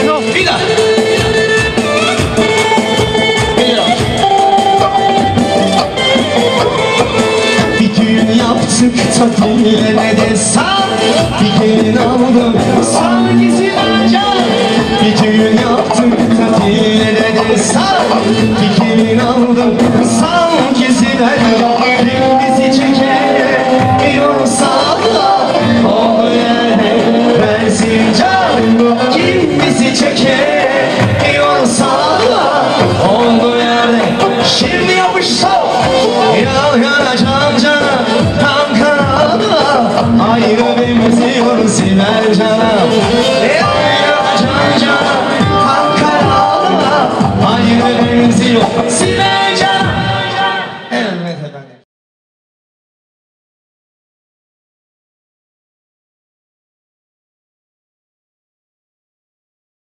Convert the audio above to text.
Geliyor Bir düğün yaptık tatile de sağ Bir gelin aldım sanki can Bir düğün yaptık tatile de sağ Bir gelin aldım sanki can Dilber canım Eyvallah can canım. Kalk kara ağlama. Hayır benzi yok